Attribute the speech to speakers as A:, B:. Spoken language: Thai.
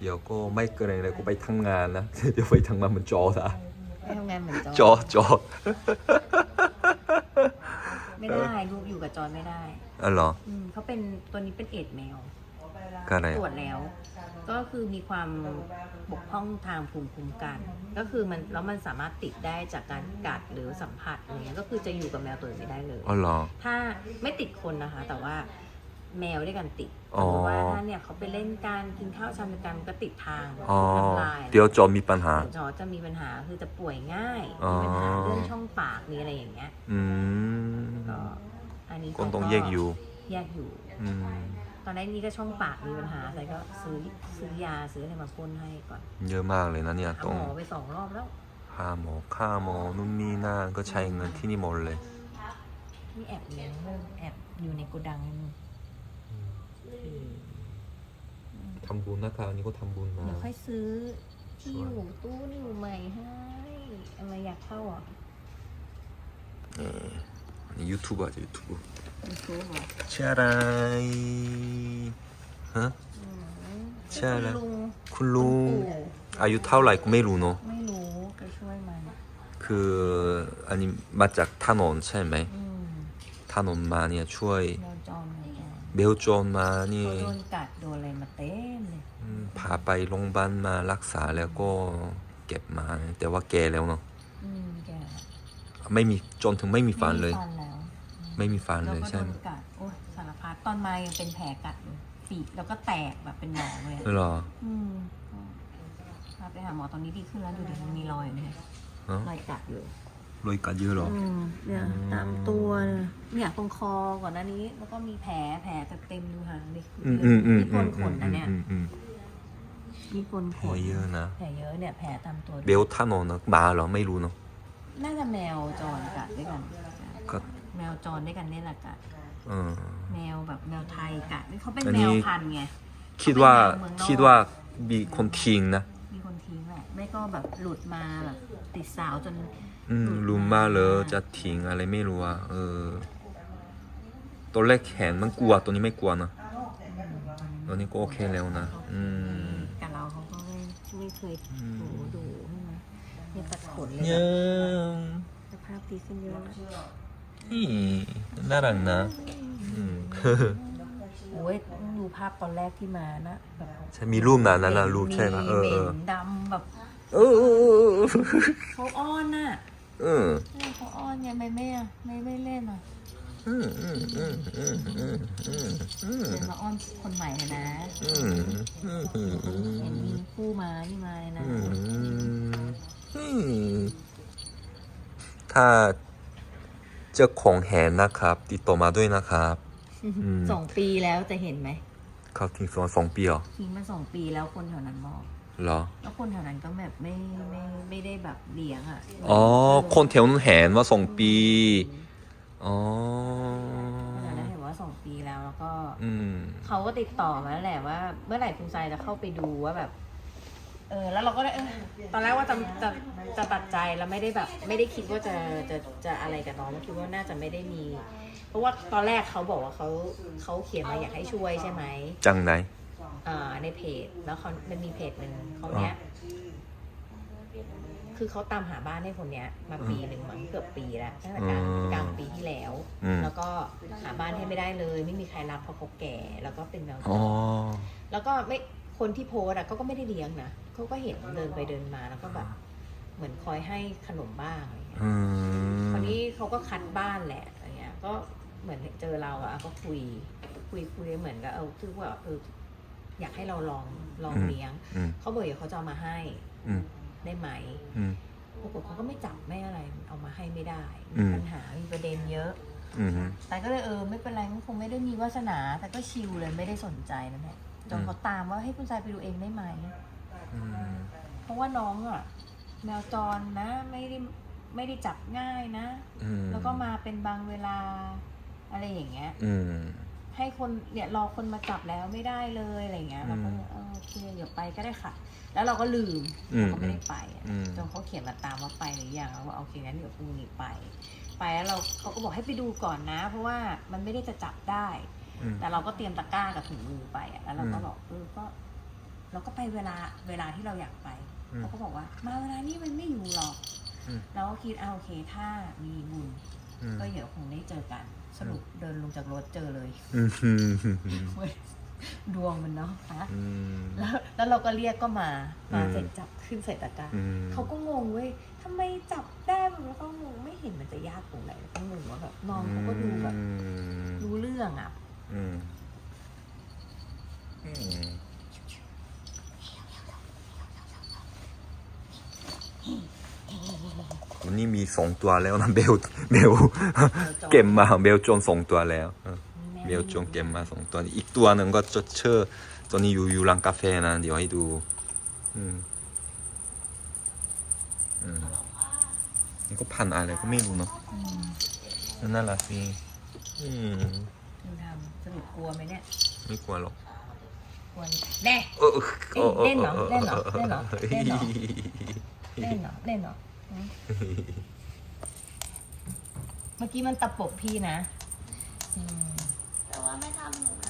A: เดี๋ยวก็ไม่เกินอะไรเลยกูไปทำงานนะ เดี๋ยวไปทำงานเหมือนจอซะ
B: ไปทำงานเหมือนจ
A: จ
B: อ
A: อจอ
B: ไม่ได้ลูกอยู่กับจอนไม่ได้
A: อ๋อเหรอ
B: อืมเขาเป็นตัวนี้เป็นเอดส์แมว
A: ก็อะไร
B: ตรวจแล้ว ก็คือมีความบกพร่องทางภูมิคุ้มกัน ก็คือมันแล้วมันสามารถติดได้จากการกัดหรือสัมผัสอะไรเงี้ยก็คือจะอยู่กับแมวตัวอื่นไม่ได้เลย
A: อ๋อเหรอ
B: ถ้าไม่ติดคนนะคะ แต่ว่า แมวด้วยกันติด
A: อ๋อ
B: เพราะว่าถ้าเนี่ยเขาไปเล่นการกินข้าวชำกันก็ติดทาง
A: อ๋อ
B: น้ำลาย
A: เดี๋ยวจอมีปัญหา
B: จอจะมีปัญหาคือจะป่วยง่าย
A: อ๋อ
B: มีปัญหาเรื่องช่องปากมีอะไรอย่างเงี้ย
A: อืม
B: ก็อันนี้
A: คนต้องแยกอยู่
B: แยกอยู่
A: อืม
B: ตอนแรกนี่ก็ช่องปากมีปัญหาแต่ก็ซื้อซื้อยาซื้ออะไรมาพ่นให้ก่อน
A: เยอะมากเลยนะเนี่ย
B: หา
A: ต้อง
B: หมอไปสองรอบแล้ว
A: หาหมอค่าหมอนู่นนี่นั่นก็ใช้เงินที่นี่หมดเลย
B: นี่แอบเลี้ยงแอบอยู่ในโกดัง
A: ทำบุญนะครับอันนี้ก็ทำบุญนะ
B: เดี๋ยวค่อยซื้อที่อยู่ตู้อยู่ใหม่ให้อะไรอยากเข้าอะ
A: อันนี้ยูทูบอะยูทูบ
B: ยูทูบเหรอ
A: ใช่อะไรฮะ
B: อืม
A: ใช่แล้ว
B: คุณลุง
A: คุณลุง
B: ปู่
A: อายุเท่าไหร่ก็ไม่รู้เนาะ
B: ไม่รู้ไปช่วยมัน
A: คืออันนี้มาจากถนนใช่ไหม
B: อืม
A: ถนนมาเนี่ยช่วย
B: โดนจอง เหมือนกัน
A: เบลโจนมานี่
B: เขาโดนกัดโดนอะไรมาเต็มเลย
A: อืมพาไปโรงพยาบาลมารักษาแล้วก็เก็บมา แต่ว่าแกแล้วเนาะ
B: อืมแก
A: ไม่มีจนถึงไม่มีฟันเลย
B: ไม่มีฟันแล้ว
A: ไม่มีฟัน
B: แล้ว
A: เลย
B: ก็
A: ใช่
B: โด
A: ไหม
B: นกัดโอ้ยสารพัดตอนมายังเป็นแผลกัดอยู่ฝีกแล้วก็แตกแบบเป็นหนองเลยอะ
A: เหรอ
B: อืมพาไปหาหมอตอนนี้ดีขึ้นแล้วดูดิมันมีรอยอยู่เนี่ย
A: ฮะ
B: รอยกัดอยู่
A: รอยกัดเยอะเหรอ
B: อืมเนี่ย
A: อืม
B: ตามตัว เนี่ยเนี่ยตรงคอก่อนหน้านี้ แล้วก็มีแผลแผลเต็มดูหางดิ
A: อืมอืมอืม
B: มี
A: อื
B: คน
A: ม
B: ข
A: อื
B: น
A: ม
B: นะเนี่ย
A: อืมอืม
B: มีคนข
A: โอ้
B: น
A: ยเยอะนะ
B: แผลเยอะเนี่ยแผลตามตัว
A: เบลถนนนะหมาเหรอไม่รู้เนาะ
B: น่าจะแมวจรกัดด้วยกัน
A: ก็
B: แมวจรด้วยกันเนี่ยแหละกัด
A: เออ
B: แมวแบบแมวไทยกัดนี่เขาเป็น
A: อัน
B: แม
A: นี้
B: วพันธุ์ไง
A: คิดว่า
B: เขาเป็นแมวเมืองนอก
A: คิดว่ามีคนทิ้งนะ
B: มีคนทิ้งแหละไม่ก็แบบหลุดมาแบบติดสาวจน
A: อืมรู้มาเลยจะทิ้งอะไรไม่รู้อะเออ ตัวแรกเห็นมันกลัวตัวนี้ไม่กลัวนะตัวนี้ก็โอเคแล้วนะ อืม
B: กับเราเขาก็ไม่ไม่เคย
A: อืม
B: โหดูใช่ไหมเนี่ยตัดขนเลย
A: ยัง
B: สภาพดีขึ้นเยอะแล้ว
A: นี่น่ารักนะ อืม
B: โอ้ยดูภาพตอนแรกที่มานะแบบ
A: ใช่มีรูปนั้นนะนะรูปใช่ไหมเออ
B: เห
A: เอ
B: ม็
A: อน
B: ดำแบบ
A: เออเออเออเออ
B: เขาอ้อนน่ะ
A: เออ
B: เออเขาอ้อนไงไม่ไม่อะไม่ไม่เล่นอะ เดี๋ยวมาอ้อนคนใหม่เลยนะเห็นมีคู่มานี่มาเลยนะ
A: ถ้าเจ้าของแหนนะครับ ติดต่อมาด้วยนะครับ
B: สองปีแล้วจะเห็นไหม
A: เขาทิ้งสองสองปีเหรอ
B: ทิ้งมาสองปีแล้วคนแถวนั้นบอก
A: เหรอ
B: แล้วคนแถวนั้นก็แบบไม่ไม่ไม่ได้แบบเลี้ยงอะ
A: อ๋อคนแถวนั้นแหนว่าสองปี อ๋อ
B: คนแถวนั้นเห็นว่าสองปีแล้วแล้วก็
A: อืม
B: เขาก็ติดต่อมาแล้วแหละว่า เมื่อไหร่คุณทรายจะเข้าไปดูว่าแบบ เออ แล้วเราก็ได้เออตอนแรกว่าจะจะจะตัดใจแล้วไม่ได้แบบ ไม่ได้คิดว่าจะจะจะอะไรกับน้องคิดว่าน่าจะไม่ได้มี เพราะว่าตอนแรกเขาบอกว่าเขาเขาเขียนมาอยากให้ช่วยใช่ไหม
A: จังไหน
B: อ่าในเพจแล้วเขามันมีเพจหนึ่งเขาเนี้ย คือเขาตามหาบ้านให้คนเนี้ย มาปีหนึ่งมั้งเกือบปีแล้วตั้งแต่กลาง
A: อืม
B: กลางปีที่แล้ว
A: อืม
B: แล้วก็หาบ้านให้ไม่ได้เลย ไม่มีใครรับเพราะเขาแก่ แล้วก็เป็นแมวจ
A: อ๋อ
B: รแล้วก็ไม่คนที่โพสต์อะเขาก็ไม่ได้เลี้ยงนะเขาก็เห็นเดินไปเดินมาแล้วก็แบบ เหมือนคอยให้ขนมบ้างอะไรเงี้ย
A: อืม
B: คราวนี้เขาก็คัดบ้านแหละอะไรเงี้ย ก็เหมือนเจอเราอะก็คุย คุยคุยเหมือนกับเออคือว่าเอออยากให้เราลองลองเลี้ยง
A: อืม
B: เขาบอกเดี๋ยวเขาจะเอามาให้
A: อืม
B: ได้ไหม
A: อืม
B: ปรากฏเขาก็ไม่จับไม่อะไรเอามาให้ไม่ได้
A: อื
B: มี
A: ม
B: ปัญหามีประเด็นเยอะ
A: อืม
B: แต่ก็เลยเออไม่เป็นไรมันคงไม่ได้มีวาสนา แต่ก็ชิลเลยไม่ได้สนใจนั่นแหละจนเขาตามว่าให้คุณชายไปดูเองได้ไหม
A: อืม
B: เพราะว่าน้องอะแมวจรนะไม่ได้ไม่ได้จับง่ายนะ
A: อืม
B: แล้วก็มาเป็นบางเวลาอะไรอย่างเงี้ย
A: อืม
B: ให้คนเนี่ยรอคนมาจับแล้วไม่ได้เลยอะไรเงี้ย
A: อืม
B: เราก็เลยเออโอเคเดี๋ยวไปก็ได้ค่ะ แล้วเราก็ลืม
A: อืม
B: เราก็ไม่ได้ไปอะ
A: อืม
B: จนเขาเขียนมาตามว่าไปหรือยังเราก็โอเคงั้นเดี๋ยวพรุ่งนี้ไป ไปแล้วเราเขาก็บอกให้ไปดูก่อนนะ เพราะว่ามันไม่ได้จะจับได้
A: อืม
B: แต่เราก็เตรียมตะกร้ากับถุงมือไปอะแล้วเราก็
A: อืม
B: บอกเออก็ เราก็ไปเวลาเวลาที่เราอยากไป
A: อืม
B: เขาก็บอกว่า มาเวลานี้มันไม่อยู่หรอก
A: อืม
B: เราก็คิดเอาโอเคถ้ามีบุญ
A: อืม
B: ก็เดี๋ยวคงได้เจอกัน สรุปเดินลงจากรถเจอเลย
A: อืมอืมอืม
B: เว้ยดวงมันเนาะฮะ
A: อืม
B: แล้วแล้วเราก็เรียกก็มา มา
A: อืม
B: เสร็จจับขึ้นใส่ตะกร้า
A: อืม
B: เขาก็งงเว้ยทำไมจับได้แบบแล้วก็งงไม่เห็นมันจะยากตรงไหนก็งงว่าแบบน้องเขาก็ดูแบบ
A: อืม
B: รู้เรื่องอะ
A: อืมอืมวั นนี้มีสองตัวแล้วนะเบลเบลเก็บมาเบลจนสองตัวแล้วเออเบลจงเก็บมาสองตัว อีกตัวหนึ่งก็จะเชื่อตัวนี้อยู่อยู่ร้านกาแฟนะ เดี๋ยวให้ดูอืมอืมนี่ก็พันอะไรก็ไม่รู้เนาะ
B: อืม
A: นั่นแหละสิอืม
B: ดูทำสรุปกลัวไหมเนี่ย
A: ไม่กลัวหรอก
B: กลัวแน่
A: เออ
B: เอ้ยเล่นเหรอเล่นเหรอเล่นเหรอเล่นเหรอเล่นเหรอ เล่นเหรอหืมเมื่อกี้มันตะปบพี่นะอืม
C: แต่ว่าไม่ทำหนูนะ